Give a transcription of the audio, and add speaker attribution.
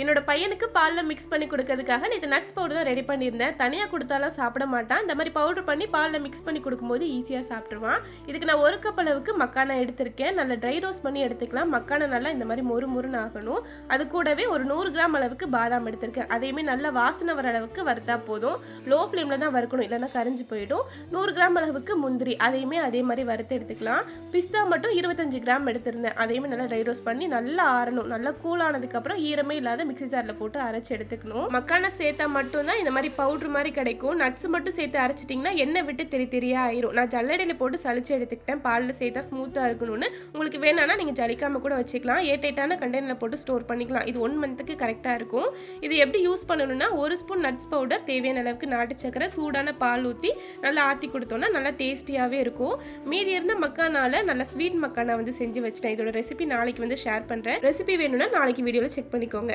Speaker 1: என்னோட பையனுக்கு பாலில் மிக்ஸ் பண்ணி கொடுக்கறதுக்காக நேற்று நட்ஸ் பவுடர் தான் ரெடி பண்ணியிருந்தேன். தனியாக கொடுத்தாலாம் சாப்பிட மாட்டான். இந்த மாதிரி பவுடர் பண்ணி பாலில் மிக்ஸ் பண்ணி கொடுக்கும்போது ஈஸியாக சாப்பிட்ருவான் இதுக்கு நான் ஒரு கப் அளவுக்கு மக்கானா எடுத்திருக்கேன். நல்லா ட்ரை ரோஸ்ட் பண்ணி எடுத்துக்கலாம். மக்கானா நல்லா இந்த மாதிரி மொறு மொறுன்னு ஆகணும். அது கூடவே ஒரு நூறு கிராம் அளவுக்கு பாதாம் எடுத்திருக்கேன். அதையுமே நல்லா வாசனை வர அளவுக்கு வறுத்தா போதும். லோ ஃப்ளேமில் தான் வறுக்கணும். இல்லைன்னா கரைஞ்சி போயிடும். நூறு கிராம் அளவுக்கு முந்திரி. அதையுமே அதே மாதிரி வறுத்து எடுத்துக்கலாம். பிஸ்தா மட்டும் இருபத்தஞ்சு கிராம் எடுத்திருந்தேன். அதையுமே நல்லா ட்ரை ரோஸ்ட் பண்ணி நல்லா ஆறணும். நல்லா கூலானதுக்கப்புறம் ஈரமே இல்லாத மிக்ஸி ஜாரில் போட்டு அரைச்சி எடுத்துக்கணும். மக்கான சேர்த்தா மட்டும்தான் இந்த மாதிரி பவுட்ரு மாதிரி கிடைக்கும். நட்ஸ் மட்டும் சேர்த்து அரைச்சிட்டிங்கன்னா எண்ணெய் விட்டு தெரி தெரியா ஆயிரும். நான் ஜல்லடையில் போட்டு சளிச்சு எடுத்துக்கிட்டேன். பாலில் சேர்த்தா ஸ்மூத்தாக இருக்கணும்னு உங்களுக்கு வேணான்னா நீங்கள் ஜலிக்காமல் கூட வச்சுக்கலாம். ஏட்டைட்டான கண்டெய்னரில் போட்டு ஸ்டோர் பண்ணிக்கலாம். இது ஒன் மந்த்துக்கு கரெக்டாக இருக்கும். இது எப்படி யூஸ் பண்ணணும்னா ஒரு ஸ்பூன் நட்ஸ் பவுடர் தேவையான அளவுக்கு நாட்டு சக்கரை சூடான பால் ஊற்றி நல்லா ஆற்றி கொடுத்தோன்னா நல்லா டேஸ்டியாகவே இருக்கும். மீதி இருந்த மக்கானால நல்லா ஸ்வீட் மக்கானா வந்து செஞ்சு வச்சிட்டேன். இதோட ரெசிபி நாளைக்கு வந்து ஷேர் பண்ணுறேன் ரெசிபி வேணும்னா நாளைக்கு வீடியோவில் செக் பண்ணிக்கோங்க.